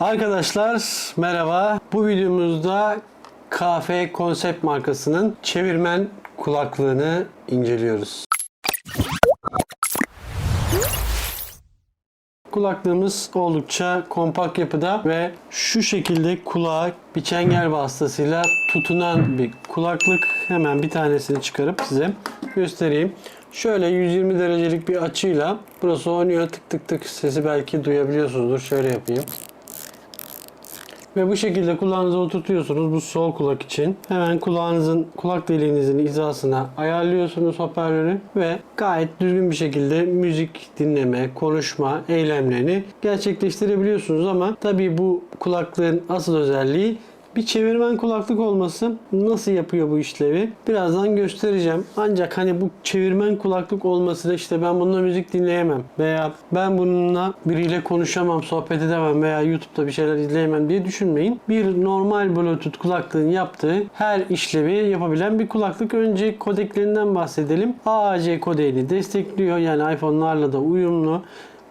Arkadaşlar merhaba. Bu videomuzda KF Konsept markasının çevirmen kulaklığını inceliyoruz. Kulaklığımız oldukça kompakt yapıda ve şu şekilde kulağa bir çengel vasıtasıyla tutunan bir kulaklık. Hemen bir tanesini çıkarıp size göstereyim. Şöyle 120 derecelik bir açıyla burası oynuyor tık tık tık sesi belki duyabiliyorsunuzdur. Şöyle yapayım. Ve bu şekilde kulağınıza oturtuyorsunuz bu sol kulak için. Hemen kulağınızın kulak deliğinizin hizasına ayarlıyorsunuz hoparlörü ve gayet düzgün bir şekilde müzik dinleme, konuşma eylemlerini gerçekleştirebiliyorsunuz ama tabii bu kulaklığın asıl özelliği bir çevirmen kulaklık olması nasıl yapıyor bu işlevi? Birazdan göstereceğim. Ancak hani bu çevirmen kulaklık olması da işte ben bununla müzik dinleyemem veya ben bununla biriyle konuşamam, sohbet edemem veya YouTube'da bir şeyler izleyemem diye düşünmeyin. Bir normal Bluetooth kulaklığın yaptığı her işlevi yapabilen bir kulaklık. Önce kodeklerinden bahsedelim. AAC kodeğini destekliyor. Yani iPhone'larla da uyumlu.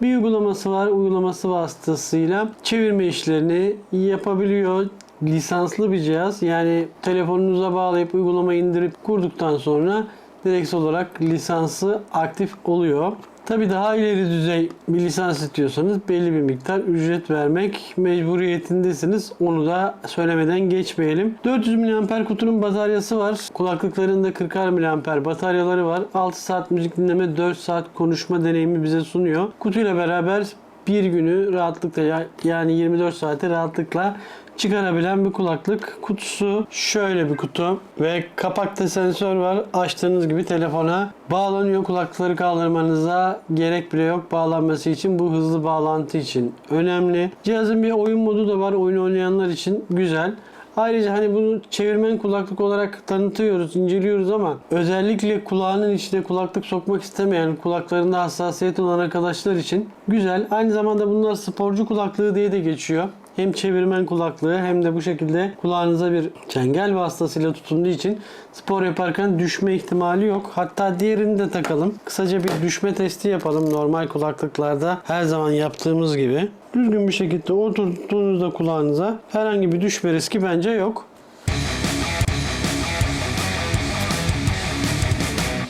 Bir uygulaması var. Uygulaması vasıtasıyla çevirme işlerini yapabiliyor lisanslı bir cihaz. Yani telefonunuza bağlayıp uygulama indirip kurduktan sonra direkt olarak lisansı aktif oluyor. Tabi daha ileri düzey bir lisans istiyorsanız belli bir miktar ücret vermek mecburiyetindesiniz. Onu da söylemeden geçmeyelim. 400 mAh kutunun bataryası var. Kulaklıklarında 40 mAh bataryaları var. 6 saat müzik dinleme, 4 saat konuşma deneyimi bize sunuyor. Kutuyla beraber bir günü rahatlıkla ya- yani 24 saate rahatlıkla çıkarabilen bir kulaklık. Kutusu şöyle bir kutu ve kapakta sensör var. Açtığınız gibi telefona bağlanıyor. Kulaklıkları kaldırmanıza gerek bile yok bağlanması için. Bu hızlı bağlantı için önemli. Cihazın bir oyun modu da var. Oyun oynayanlar için güzel. Ayrıca hani bunu çevirmen kulaklık olarak tanıtıyoruz, inceliyoruz ama özellikle kulağının içine kulaklık sokmak istemeyen, kulaklarında hassasiyet olan arkadaşlar için güzel. Aynı zamanda bunlar sporcu kulaklığı diye de geçiyor. Hem çevirmen kulaklığı hem de bu şekilde kulağınıza bir çengel vasıtasıyla tutunduğu için spor yaparken düşme ihtimali yok. Hatta diğerini de takalım. Kısaca bir düşme testi yapalım normal kulaklıklarda her zaman yaptığımız gibi. Düzgün bir şekilde oturttuğunuzda kulağınıza herhangi bir düşme riski bence yok.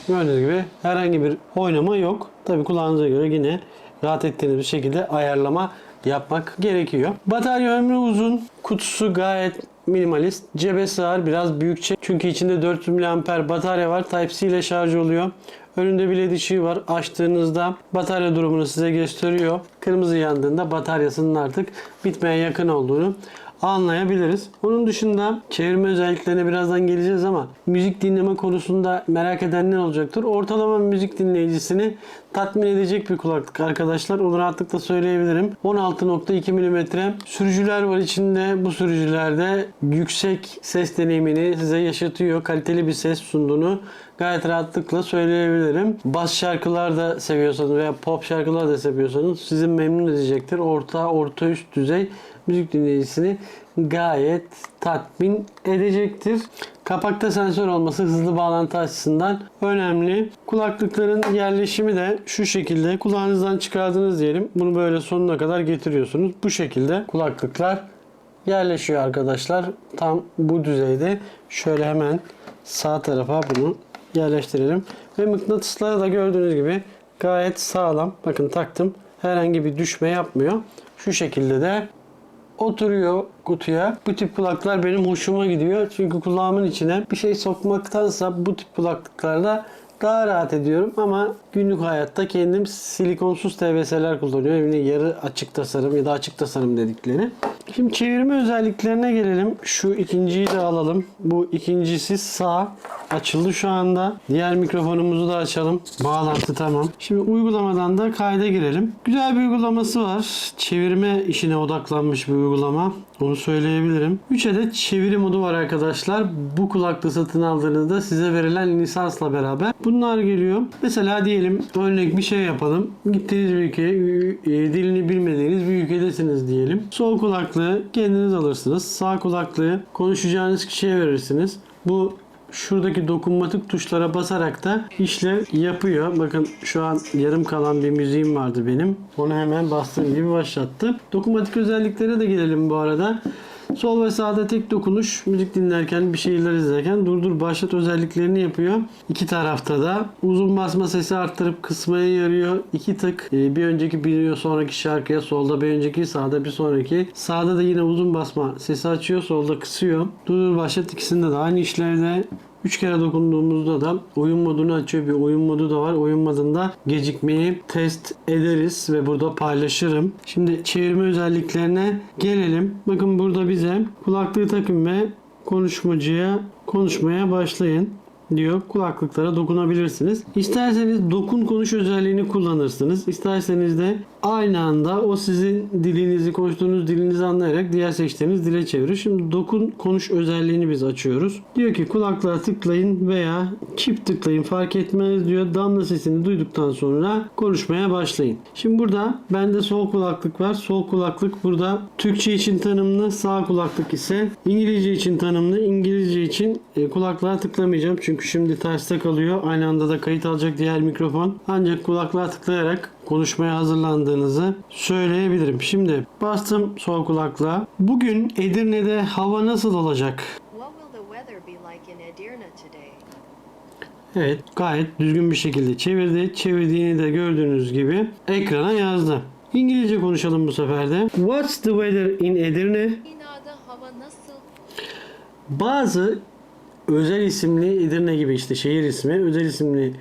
Gördüğünüz gibi herhangi bir oynama yok. Tabi kulağınıza göre yine rahat ettiğiniz bir şekilde ayarlama yapmak gerekiyor. Batarya ömrü uzun. Kutusu gayet minimalist. Cebe sığar biraz büyükçe. Çünkü içinde 400 mAh batarya var. Type-C ile şarj oluyor. Önünde bir led ışığı var. Açtığınızda batarya durumunu size gösteriyor. Kırmızı yandığında bataryasının artık bitmeye yakın olduğunu anlayabiliriz. Onun dışında çevirme özelliklerine birazdan geleceğiz ama müzik dinleme konusunda merak edenler olacaktır. Ortalama müzik dinleyicisini tatmin edecek bir kulaklık arkadaşlar. Onu rahatlıkla söyleyebilirim. 16.2 mm sürücüler var içinde. Bu sürücülerde yüksek ses deneyimini size yaşatıyor. Kaliteli bir ses sunduğunu gayet rahatlıkla söyleyebilirim. Bas şarkılar da seviyorsanız veya pop şarkılar da seviyorsanız sizi memnun edecektir. Orta, orta üst düzey müzik dinleyicisini gayet tatmin edecektir. Kapakta sensör olması hızlı bağlantı açısından önemli. Kulaklıkların yerleşimi de şu şekilde kulağınızdan çıkardınız diyelim. Bunu böyle sonuna kadar getiriyorsunuz. Bu şekilde kulaklıklar yerleşiyor arkadaşlar. Tam bu düzeyde. Şöyle hemen sağ tarafa bunu yerleştirelim. Ve mıknatısları da gördüğünüz gibi gayet sağlam. Bakın taktım. Herhangi bir düşme yapmıyor. Şu şekilde de oturuyor kutuya. Bu tip kulaklar benim hoşuma gidiyor. Çünkü kulağımın içine bir şey sokmaktansa bu tip kulaklıklarda daha rahat ediyorum ama günlük hayatta kendim silikonsuz TVS'ler kullanıyorum. Evine yarı açık tasarım ya da açık tasarım dedikleri. Şimdi çevirme özelliklerine gelelim. Şu ikinciyi de alalım. Bu ikincisi sağ. Açıldı şu anda. Diğer mikrofonumuzu da açalım. Bağlantı tamam. Şimdi uygulamadan da kayda girelim. Güzel bir uygulaması var. Çevirme işine odaklanmış bir uygulama. Onu söyleyebilirim. 3 adet çeviri modu var arkadaşlar. Bu kulaklığı satın aldığınızda size verilen lisansla beraber. Bunlar geliyor. Mesela diyelim örnek bir şey yapalım. Gittiğiniz bir ülkeye e, dilini bilmediğiniz bir ülkedesiniz diyelim. Sol kulaklığı kendiniz alırsınız. Sağ kulaklığı konuşacağınız kişiye verirsiniz. Bu şuradaki dokunmatik tuşlara basarak da işlev yapıyor. Bakın şu an yarım kalan bir müziğim vardı benim. Onu hemen bastığım gibi başlattı. Dokunmatik özelliklere de gelelim bu arada. Sol ve sağda tek dokunuş müzik dinlerken bir şeyler izlerken durdur başlat özelliklerini yapıyor. İki tarafta da uzun basma sesi arttırıp kısmaya yarıyor. İki tık e, bir önceki bir sonraki şarkıya solda bir önceki sağda bir sonraki. Sağda da yine uzun basma sesi açıyor solda kısıyor. Durdur başlat ikisinde de aynı işlevde. 3 kere dokunduğumuzda da oyun modunu açıyor. Bir oyun modu da var. Oyun modunda gecikmeyi test ederiz ve burada paylaşırım. Şimdi çevirme özelliklerine gelelim. Bakın burada bize kulaklığı takın ve konuşmacıya konuşmaya başlayın diyor. Kulaklıklara dokunabilirsiniz. İsterseniz dokun konuş özelliğini kullanırsınız. İsterseniz de aynı anda o sizin dilinizi, konuştuğunuz dilinizi anlayarak diğer seçtiğiniz dile çevirir. Şimdi dokun konuş özelliğini biz açıyoruz. Diyor ki kulaklığa tıklayın veya çift tıklayın fark etmez diyor. Damla sesini duyduktan sonra konuşmaya başlayın. Şimdi burada bende sol kulaklık var. Sol kulaklık burada Türkçe için tanımlı, sağ kulaklık ise İngilizce için tanımlı. İngilizce için e, kulaklığa tıklamayacağım çünkü şimdi terste kalıyor. Aynı anda da kayıt alacak diğer mikrofon. Ancak kulaklığa tıklayarak konuşmaya hazırlandığınızı söyleyebilirim. Şimdi bastım sol kulaklığa. Bugün Edirne'de hava nasıl olacak? Evet gayet düzgün bir şekilde çevirdi. Çevirdiğini de gördüğünüz gibi ekrana yazdı. İngilizce konuşalım bu sefer de. What's the weather in Edirne? Binada hava nasıl? Bazı özel isimli Edirne gibi işte şehir ismi özel isimli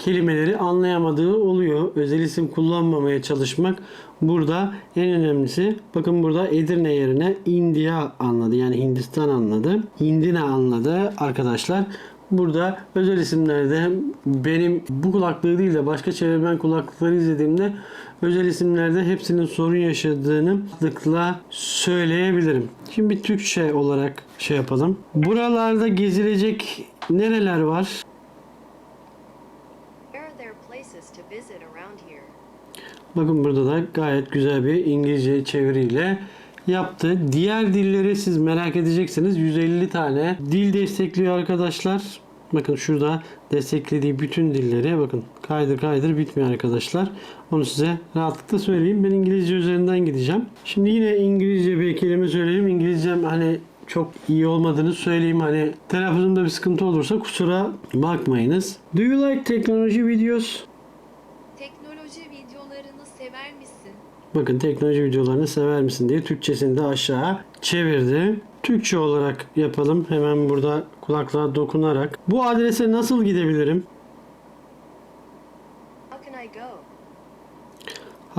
kelimeleri anlayamadığı oluyor. Özel isim kullanmamaya çalışmak burada en önemlisi. Bakın burada Edirne yerine India anladı. Yani Hindistan anladı. Hindine anladı arkadaşlar. Burada özel isimlerde benim bu kulaklığı değil de başka çevirmen kulaklıkları izlediğimde özel isimlerde hepsinin sorun yaşadığını rahatlıkla söyleyebilirim. Şimdi bir Türkçe olarak şey yapalım. Buralarda gezilecek nereler var? Where are there places to visit around here? Bakın burada da gayet güzel bir İngilizce çeviriyle yaptı. Diğer dilleri siz merak edeceksiniz. 150 tane dil destekliyor arkadaşlar. Bakın şurada desteklediği bütün dilleri bakın kaydır kaydır bitmiyor arkadaşlar. Onu size rahatlıkla söyleyeyim. Ben İngilizce üzerinden gideceğim. Şimdi yine İngilizce bir kelime söyleyeyim. İngilizcem hani çok iyi olmadığını söyleyeyim. Hani telaffuzumda bir sıkıntı olursa kusura bakmayınız. Do you like technology videos? Teknoloji videolarını sever misin? Bakın teknoloji videolarını sever misin diye Türkçesini de aşağı çevirdi. Türkçe olarak yapalım. Hemen burada kulaklığa dokunarak. Bu adrese nasıl gidebilirim? How can I go?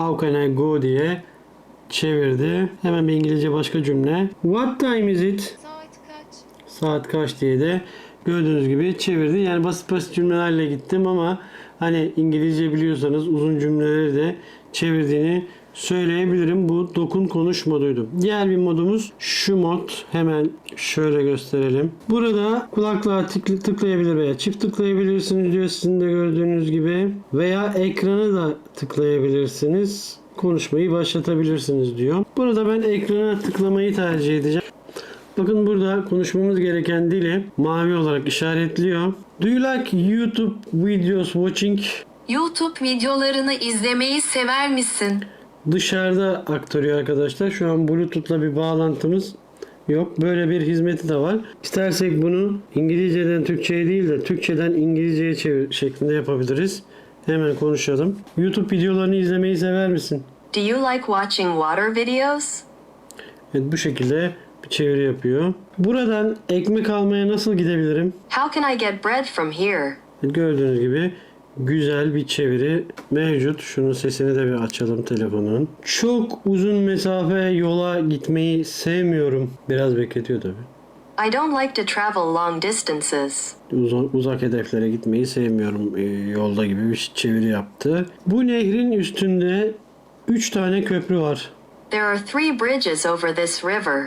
How can I go diye çevirdi. Hemen bir İngilizce başka cümle. What time is it? Saat kaç? Saat kaç diye de gördüğünüz gibi çevirdi. Yani basit basit cümlelerle gittim ama hani İngilizce biliyorsanız uzun cümleleri de çevirdiğini söyleyebilirim. Bu dokun konuş moduydu. Diğer bir modumuz şu mod. Hemen şöyle gösterelim. Burada kulaklığa tıklayabilir veya çift tıklayabilirsiniz diyor sizin de gördüğünüz gibi. Veya ekranı da tıklayabilirsiniz. Konuşmayı başlatabilirsiniz diyor. Burada ben ekrana tıklamayı tercih edeceğim. Bakın burada konuşmamız gereken dili mavi olarak işaretliyor. Do you like YouTube videos watching? YouTube videolarını izlemeyi sever misin? Dışarıda aktarıyor arkadaşlar. Şu an Bluetooth'la bir bağlantımız yok. Böyle bir hizmeti de var. İstersek bunu İngilizceden Türkçe'ye değil de Türkçeden İngilizce'ye çevir şeklinde yapabiliriz. Hemen konuşalım. YouTube videolarını izlemeyi sever misin? Do you like watching water videos? Evet bu şekilde bir çeviri yapıyor. Buradan ekmek almaya nasıl gidebilirim? How can I get bread from here? Gördüğünüz gibi güzel bir çeviri mevcut. Şunun sesini de bir açalım telefonun. Çok uzun mesafe yola gitmeyi sevmiyorum. Biraz bekletiyor tabi. I don't like to travel long distances. Uzak, uzak hedeflere gitmeyi sevmiyorum e, yolda gibi bir çeviri yaptı. Bu nehrin üstünde 3 tane köprü var. There are three bridges over this river.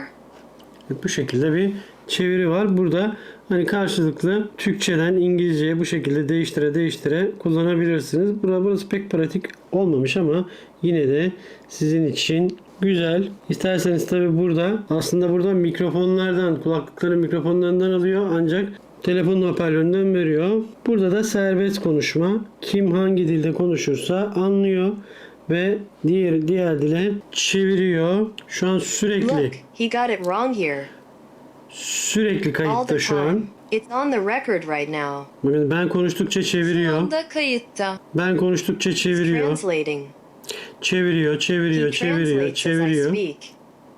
Bu şekilde bir çeviri var. Burada hani karşılıklı Türkçeden İngilizceye bu şekilde değiştire değiştire kullanabilirsiniz. Burada burası pek pratik olmamış ama yine de sizin için güzel. İsterseniz tabi burada aslında burada mikrofonlardan kulaklıkların mikrofonlarından alıyor ancak Telefonun hoparlöründen veriyor. Burada da serbest konuşma. Kim hangi dilde konuşursa anlıyor ve diğer diğer dile çeviriyor. Şu an sürekli Look, he got it wrong here. Sürekli All kayıtta the şu an. time. It's on the record right now. Ben konuştukça çeviriyor. da kayıtta. Ben konuştukça çeviriyor. Translating. Çeviriyor, He çeviriyor, çeviriyor, translates as I çeviriyor. speak.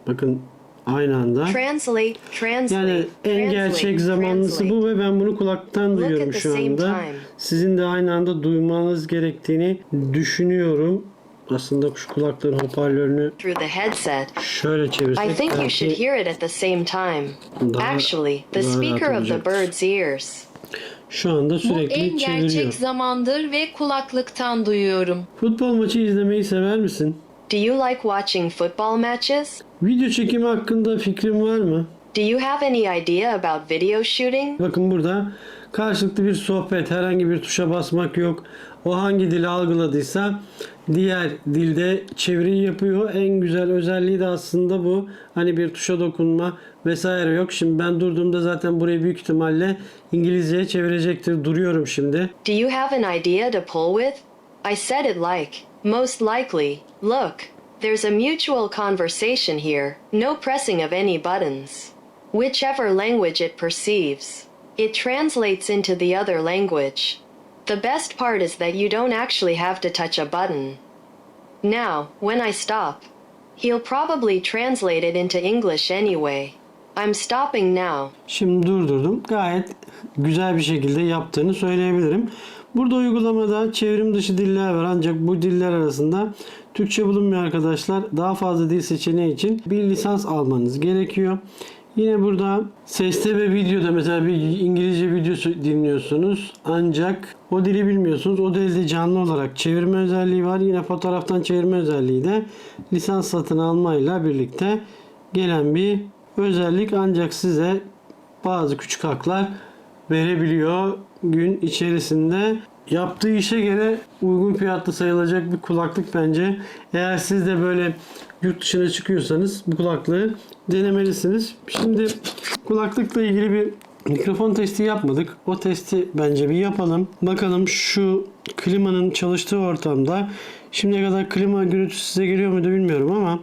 Bakın aynı anda. Translate, translate. Yani en gerçek zamanlısı bu ve ben bunu kulaktan duyuyorum şu anda. Sizin de aynı anda duymanız gerektiğini düşünüyorum. Aslında şu kulakların hoparlörünü Through the headset. şöyle çevirsek I think you belki should hear it at the same time. Daha- Actually, the daha speaker rahat of the bird's ears. şu anda Bu sürekli en çeviriyor. gerçek zamandır ve kulaklıktan duyuyorum. Futbol maçı izlemeyi sever misin? Do you like watching football matches? Video çekimi hakkında fikrin var mı? Do you have any idea about video shooting? Bakın burada karşılıklı bir sohbet, herhangi bir tuşa basmak yok. O hangi dili algıladıysa diğer dilde çeviri yapıyor. En güzel özelliği de aslında bu. Hani bir tuşa dokunma vesaire yok. Şimdi ben durduğumda zaten burayı büyük ihtimalle İngilizceye çevirecektir. Duruyorum şimdi. Do you have an idea to pull with? I said it like, most likely. Look, there's a mutual conversation here, no pressing of any buttons. Whichever language it perceives, it translates into the other language. The best part is that you don't actually have to touch a button. Now, when I stop, he'll probably translate it into English anyway. I'm stopping now. Şimdi durdurdum. Gayet güzel bir şekilde yaptığını söyleyebilirim. Burada uygulamada çevrim dışı diller var ancak bu diller arasında Türkçe bulunmuyor arkadaşlar. Daha fazla dil seçeneği için bir lisans almanız gerekiyor. Yine burada seste ve videoda mesela bir İngilizce video dinliyorsunuz ancak o dili bilmiyorsunuz. O dilde canlı olarak çevirme özelliği var. Yine fotoğraftan çevirme özelliği de lisans satın almayla birlikte gelen bir özellik ancak size bazı küçük haklar verebiliyor gün içerisinde. Yaptığı işe göre uygun fiyatlı sayılacak bir kulaklık bence. Eğer siz de böyle yurt dışına çıkıyorsanız bu kulaklığı denemelisiniz. Şimdi kulaklıkla ilgili bir mikrofon testi yapmadık. O testi bence bir yapalım. Bakalım şu klimanın çalıştığı ortamda şimdiye kadar klima gürültüsü size geliyor muydu bilmiyorum ama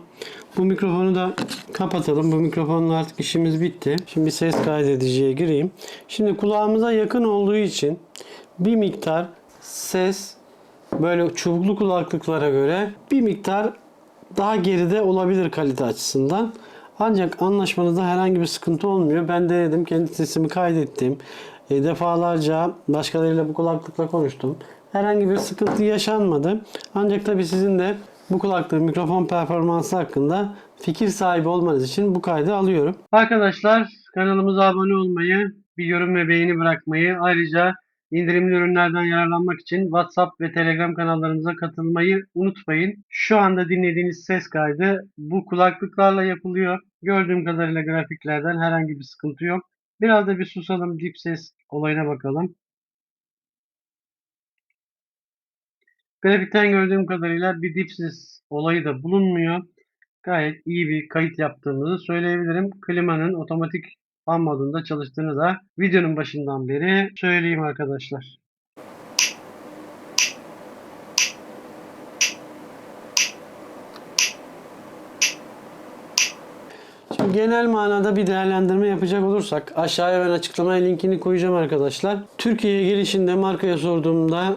bu mikrofonu da kapatalım. Bu mikrofonla artık işimiz bitti. Şimdi ses kaydediciye gireyim. Şimdi kulağımıza yakın olduğu için bir miktar ses böyle çubuklu kulaklıklara göre bir miktar daha geride olabilir kalite açısından. Ancak anlaşmanızda herhangi bir sıkıntı olmuyor. Ben denedim. Kendi sesimi kaydettim. E, defalarca başkalarıyla bu kulaklıkla konuştum. Herhangi bir sıkıntı yaşanmadı. Ancak tabii sizin de bu kulaklığın mikrofon performansı hakkında fikir sahibi olmanız için bu kaydı alıyorum. Arkadaşlar kanalımıza abone olmayı, bir yorum ve beğeni bırakmayı ayrıca indirimli ürünlerden yararlanmak için WhatsApp ve Telegram kanallarımıza katılmayı unutmayın. Şu anda dinlediğiniz ses kaydı bu kulaklıklarla yapılıyor. Gördüğüm kadarıyla grafiklerden herhangi bir sıkıntı yok. Biraz da bir susalım dip ses olayına bakalım. Grafikten gördüğüm kadarıyla bir dip ses olayı da bulunmuyor. Gayet iyi bir kayıt yaptığımızı söyleyebilirim. Klimanın otomatik fan modunda çalıştığını da videonun başından beri söyleyeyim arkadaşlar. Genel manada bir değerlendirme yapacak olursak aşağıya ben açıklamaya linkini koyacağım arkadaşlar. Türkiye'ye gelişinde markaya sorduğumda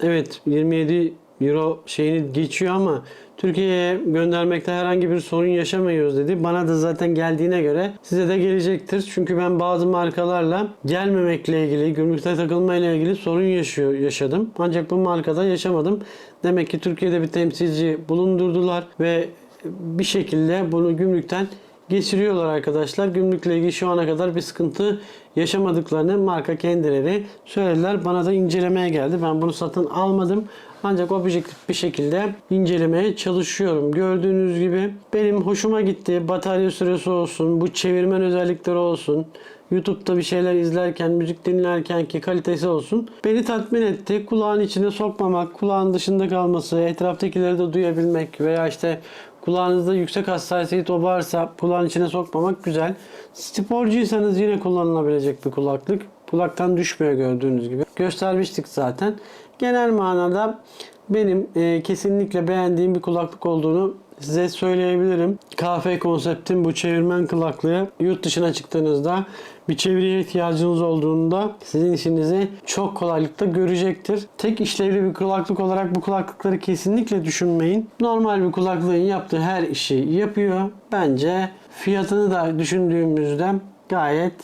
evet 27 euro şeyini geçiyor ama Türkiye'ye göndermekte herhangi bir sorun yaşamıyoruz dedi. Bana da zaten geldiğine göre size de gelecektir. Çünkü ben bazı markalarla gelmemekle ilgili, gümrükte takılmayla ilgili sorun yaşıyor yaşadım. Ancak bu markada yaşamadım. Demek ki Türkiye'de bir temsilci bulundurdular ve bir şekilde bunu gümrükten geçiriyorlar arkadaşlar. Gümrükle ilgili şu ana kadar bir sıkıntı yaşamadıklarını marka kendileri söylediler. Bana da incelemeye geldi. Ben bunu satın almadım. Ancak objektif bir şekilde incelemeye çalışıyorum. Gördüğünüz gibi benim hoşuma gitti. Batarya süresi olsun, bu çevirmen özellikleri olsun. YouTube'da bir şeyler izlerken, müzik dinlerken ki kalitesi olsun. Beni tatmin etti. Kulağın içine sokmamak, kulağın dışında kalması, etraftakileri de duyabilmek veya işte kulağınızda yüksek hassasiyet varsa kulağın içine sokmamak güzel. Sporcuysanız yine kullanılabilecek bir kulaklık. Kulaktan düşmüyor gördüğünüz gibi. Göstermiştik zaten. Genel manada benim e, kesinlikle beğendiğim bir kulaklık olduğunu size söyleyebilirim. KF konseptin bu çevirmen kulaklığı yurt dışına çıktığınızda bir çeviriye ihtiyacınız olduğunda sizin işinizi çok kolaylıkla görecektir. Tek işlevli bir kulaklık olarak bu kulaklıkları kesinlikle düşünmeyin. Normal bir kulaklığın yaptığı her işi yapıyor. Bence fiyatını da düşündüğümüzde gayet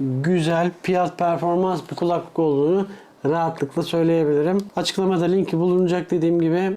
güzel fiyat performans bir kulaklık olduğunu rahatlıkla söyleyebilirim. Açıklamada linki bulunacak dediğim gibi.